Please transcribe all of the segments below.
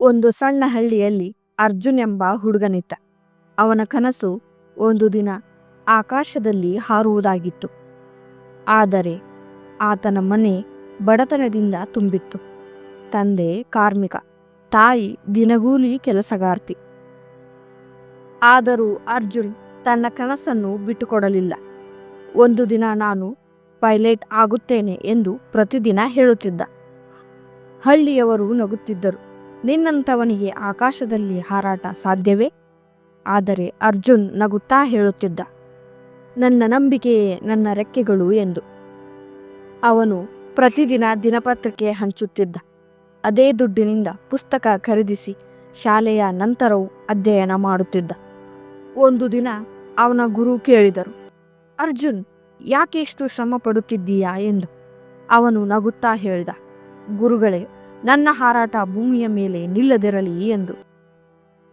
ಒಂದು ಸಣ್ಣ ಹಳ್ಳಿಯಲ್ಲಿ ಅರ್ಜುನ್ ಎಂಬ ಹುಡುಗನಿದ್ದ. ಅವನ ಕನಸು ಒಂದು ದಿನ ಆಕಾಶದಲ್ಲಿ ಹಾರುವುದಾಗಿತ್ತು. ಆದರೆ ಆತನ ಮನೆ ಬಡತನದಿಂದ ತುಂಬಿತ್ತು. ತಂದೆ, ಕಾರ್ಮಿಕ, ತಾಯಿ ದಿನಗೂಲಿ ಕೆಲಸಗಾರ್ತಿ. ಆದರೂ ಅರ್ಜುನ್ ತನ್ನ ಕನಸನ್ನು ಬಿಟ್ಟುಕೊಡಲಿಲ್ಲ. ಒಂದು ದಿನ ನಾನು ಪೈಲಟ್ ಆಗುತ್ತೇನೆ ಎಂದು ಪ್ರತಿದಿನ ಹೇಳುತ್ತಿದ್ದ. ಹಳ್ಳಿಯವರು ನಗುತ್ತಿದ್ದರು. ನಿನ್ನಂಥವನಿಗೆ ಆಕಾಶದಲ್ಲಿ ಹಾರಾಟ ಸಾಧ್ಯವೇ? ಆದರೆ ಅರ್ಜುನ್ ನಗುತ್ತಾ ಹೇಳುತ್ತಿದ್ದ, ನನ್ನ ನಂಬಿಕೆಯೇ ನನ್ನ ರೆಕ್ಕೆಗಳು ಎಂದು. ಅವನು ಪ್ರತಿದಿನ ದಿನಪತ್ರಿಕೆ ಹಂಚುತ್ತಿದ್ದ, ಅದೇ ದುಡ್ಡಿನಿಂದ ಪುಸ್ತಕ ಖರೀದಿಸಿ ಶಾಲೆಯ ನಂತರವೂ ಅಧ್ಯಯನ ಮಾಡುತ್ತಿದ್ದ. ಒಂದು ದಿನ ಅವನ ಗುರು ಕೇಳಿದರು, ಅರ್ಜುನ್, ಯಾಕೆ ಇಷ್ಟು ಶ್ರಮ ಪಡುತ್ತಿದ್ದೀಯಾ ಎಂದು. ಅವನು ನಗುತ್ತಾ ಹೇಳಿದ, ಗುರುಗಳೇ ನನ್ನ ಹಾರಾಟ ಭೂಮಿಯ ಮೇಲೆ ನಿಲ್ಲದಿರಲಿ ಎಂದು.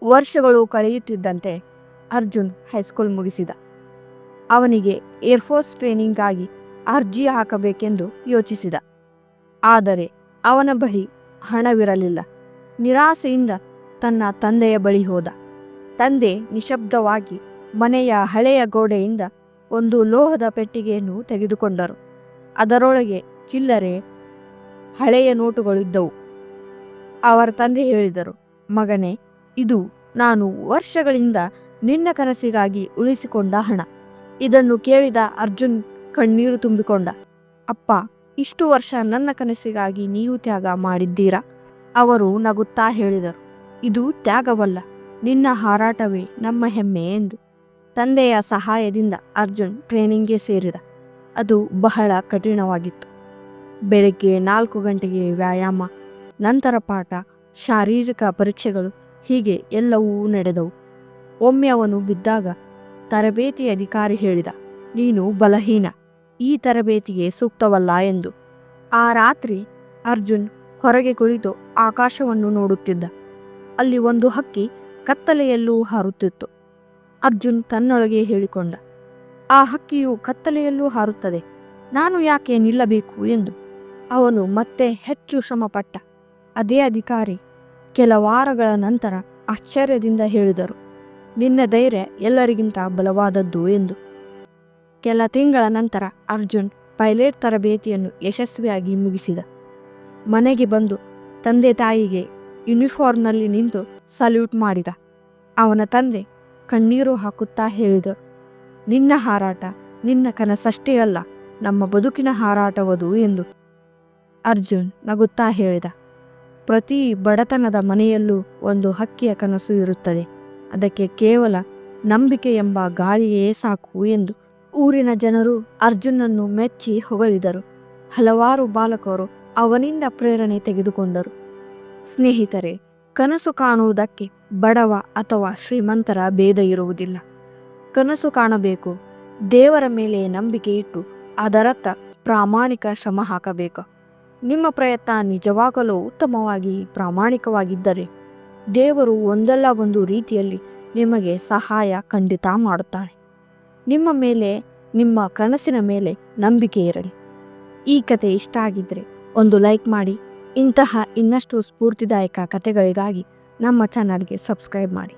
ವರ್ಷಗಳು ಕಳೆಯುತ್ತಿದ್ದಂತೆ ಅರ್ಜುನ್ ಹೈಸ್ಕೂಲ್ ಮುಗಿಸಿದ. ಅವನಿಗೆ ಏರ್ಫೋರ್ಸ್ ಟ್ರೈನಿಂಗ್ಗಾಗಿ ಅರ್ಜಿ ಹಾಕಬೇಕೆಂದು ಯೋಚಿಸಿದ. ಆದರೆ ಅವನ ಬಳಿ ಹಣವಿರಲಿಲ್ಲ. ನಿರಾಸೆಯಿಂದ ತನ್ನ ತಂದೆಯ ಬಳಿ ಹೋದ. ತಂದೆ ನಿಶಬ್ದವಾಗಿ ಮನೆಯ ಹಳೆಯ ಗೋಡೆಯಿಂದ ಒಂದು ಲೋಹದ ಪೆಟ್ಟಿಗೆಯನ್ನು ತೆಗೆದುಕೊಂಡರು. ಅದರೊಳಗೆ ಚಿಲ್ಲರೆ, ಹಳೆಯ ನೋಟುಗಳಿದ್ದವು. ಅವರ ತಂದೆ ಹೇಳಿದರು, ಮಗನೇ, ಇದು ನಾನು ವರ್ಷಗಳಿಂದ ನಿನ್ನ ಕನಸಿಗಾಗಿ ಉಳಿಸಿಕೊಂಡ ಹಣ. ಇದನ್ನು ಕೇಳಿದ ಅರ್ಜುನ್ ಕಣ್ಣೀರು ತುಂಬಿಕೊಂಡ, ಅಪ್ಪ, ಇಷ್ಟು ವರ್ಷ ನನ್ನ ಕನಸಿಗಾಗಿ ನೀವು ತ್ಯಾಗ ಮಾಡಿದ್ದೀರಾ? ಅವರು ನಗುತ್ತಾ ಹೇಳಿದರು, ಇದು ತ್ಯಾಗವಲ್ಲ, ನಿನ್ನ ಹಾರಾಟವೇ ನಮ್ಮ ಹೆಮ್ಮೆ ಎಂದು. ತಂದೆಯ ಸಹಾಯದಿಂದ ಅರ್ಜುನ್ ಟ್ರೈನಿಂಗ್ಗೆ ಸೇರಿದ. ಅದು ಬಹಳ ಕಠಿಣವಾಗಿತ್ತು. ಬೆಳಗ್ಗೆ ನಾಲ್ಕು ಗಂಟೆಗೆ ವ್ಯಾಯಾಮ ನಂತರ ಪಾಠ, ಶಾರೀರಿಕ ಪರೀಕ್ಷೆಗಳು ಹೀಗೆ ಎಲ್ಲವೂ ನಡೆದವು. ಒಮ್ಮೆ ಅವನು ಬಿದ್ದಾಗ ತರಬೇತಿ ಅಧಿಕಾರಿ ಹೇಳಿದ, ನೀನು ಬಲಹೀನ, ಈ ತರಬೇತಿಗೆ ಸೂಕ್ತವಲ್ಲ ಎಂದು. ಆ ರಾತ್ರಿ ಅರ್ಜುನ್ ಹೊರಗೆ ಕುಳಿತು ಆಕಾಶವನ್ನು ನೋಡುತ್ತಿದ್ದ. ಅಲ್ಲಿ ಒಂದು ಹಕ್ಕಿ ಕತ್ತಲೆಯಲ್ಲೂ ಹಾರುತ್ತಿತ್ತು. ಅರ್ಜುನ್ ತನ್ನೊಳಗೆ ಹೇಳಿಕೊಂಡ, ಆ ಹಕ್ಕಿಯು ಕತ್ತಲೆಯಲ್ಲೂ ಹಾರುತ್ತದೆ, ನಾನು ಯಾಕೆ ನಿಲ್ಲಬೇಕು ಎಂದು. ಅವನು ಮತ್ತೆ ಹೆಚ್ಚು ಶ್ರಮಪಟ್ಟ ಅದೇ ಅಧಿಕಾರಿ ಕೆಲ ವಾರಗಳ ನಂತರ ಆಶ್ಚರ್ಯದಿಂದ ಹೇಳಿದರು, ನಿನ್ನ ಧೈರ್ಯ ಎಲ್ಲರಿಗಿಂತ ಬಲವಾದದ್ದು ಎಂದು. ಕೆಲ ತಿಂಗಳ ನಂತರ ಅರ್ಜುನ್ ಪೈಲಟ್ ತರಬೇತಿಯನ್ನು ಯಶಸ್ವಿಯಾಗಿ ಮುಗಿಸಿದ. ಮನೆಗೆ ಬಂದು ತಂದೆ ತಾಯಿಗೆ ಯೂನಿಫಾರ್ಮ್ನಲ್ಲಿ ನಿಂತು ಸಲ್ಯೂಟ್ ಮಾಡಿದ. ಅವನ ತಂದೆ ಕಣ್ಣೀರು ಹಾಕುತ್ತಾ ಹೇಳಿದರು ನಿನ್ನ ಹಾರಾಟ ನಿನ್ನ ಕನಸಷ್ಟೇ ಅಲ್ಲ, ನಮ್ಮ ಬದುಕಿನ ಹಾರಾಟವದು ಎಂದು. ಅರ್ಜುನ್ ನಗುತ್ತಾ ಹೇಳಿದ. ಪ್ರತಿ ಬಡತನದ ಮನೆಯಲ್ಲೂ ಒಂದು ಹಕ್ಕಿಯ ಕನಸು ಇರುತ್ತದೆ. ಅದಕ್ಕೆ ಕೇವಲ ನಂಬಿಕೆ ಎಂಬ ಗಾಳಿಯೇ ಸಾಕು ಎಂದು ಊರಿನ ಜನರು ಅರ್ಜುನನ್ನು ಮೆಚ್ಚಿ ಹೊಗಳಿದರು. ಹಲವಾರು ಬಾಲಕರು ಅವನಿಂದ ಪ್ರೇರಣೆ ತೆಗೆದುಕೊಂಡರು. ಸ್ನೇಹಿತರೆ, ಕನಸು ಕಾಣುವುದಕ್ಕೆ ಬಡವ ಅಥವಾ ಶ್ರೀಮಂತರ ಭೇದ ಇರುವುದಿಲ್ಲ. ಕನಸು ಕಾಣಬೇಕು, ದೇವರ ಮೇಲೆ ನಂಬಿಕೆ ಇಟ್ಟು ಅದರತ್ತ ಪ್ರಾಮಾಣಿಕ ಶ್ರಮ ಹಾಕಬೇಕು. ನಿಮ್ಮ ಪ್ರಯತ್ನ ನಿಜವಾಗಲೂ ಉತ್ತಮವಾಗಿ ಪ್ರಾಮಾಣಿಕವಾಗಿದ್ದರೆ ದೇವರು ಒಂದಲ್ಲ ಒಂದು ರೀತಿಯಲ್ಲಿ ನಿಮಗೆ ಸಹಾಯ ಖಂಡಿತ ಮಾಡುತ್ತಾರೆ. ನಿಮ್ಮ ಮೇಲೆ, ನಿಮ್ಮ ಕನಸಿನ ಮೇಲೆ ನಂಬಿಕೆ ಇರಲಿ. ಈ ಕತೆ ಇಷ್ಟ ಆಗಿದ್ರೆ ಒಂದು ಲೈಕ್ ಮಾಡಿ. ಇಂತಹ ಇನ್ನಷ್ಟು ಸ್ಫೂರ್ತಿದಾಯಕ ಕತೆಗಳಿಗಾಗಿ ನಮ್ಮ ಚಾನಲ್ಗೆ ಸಬ್ಸ್ಕ್ರೈಬ್ ಮಾಡಿ.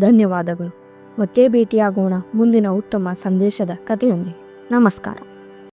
ಧನ್ಯವಾದಗಳು. ಮತ್ತೆ ಭೇಟಿಯಾಗೋಣ ಮುಂದಿನ ಉತ್ತಮ ಸಂದೇಶದ ಕಥೆಯೊಂದಿಗೆ ನಮಸ್ಕಾರ.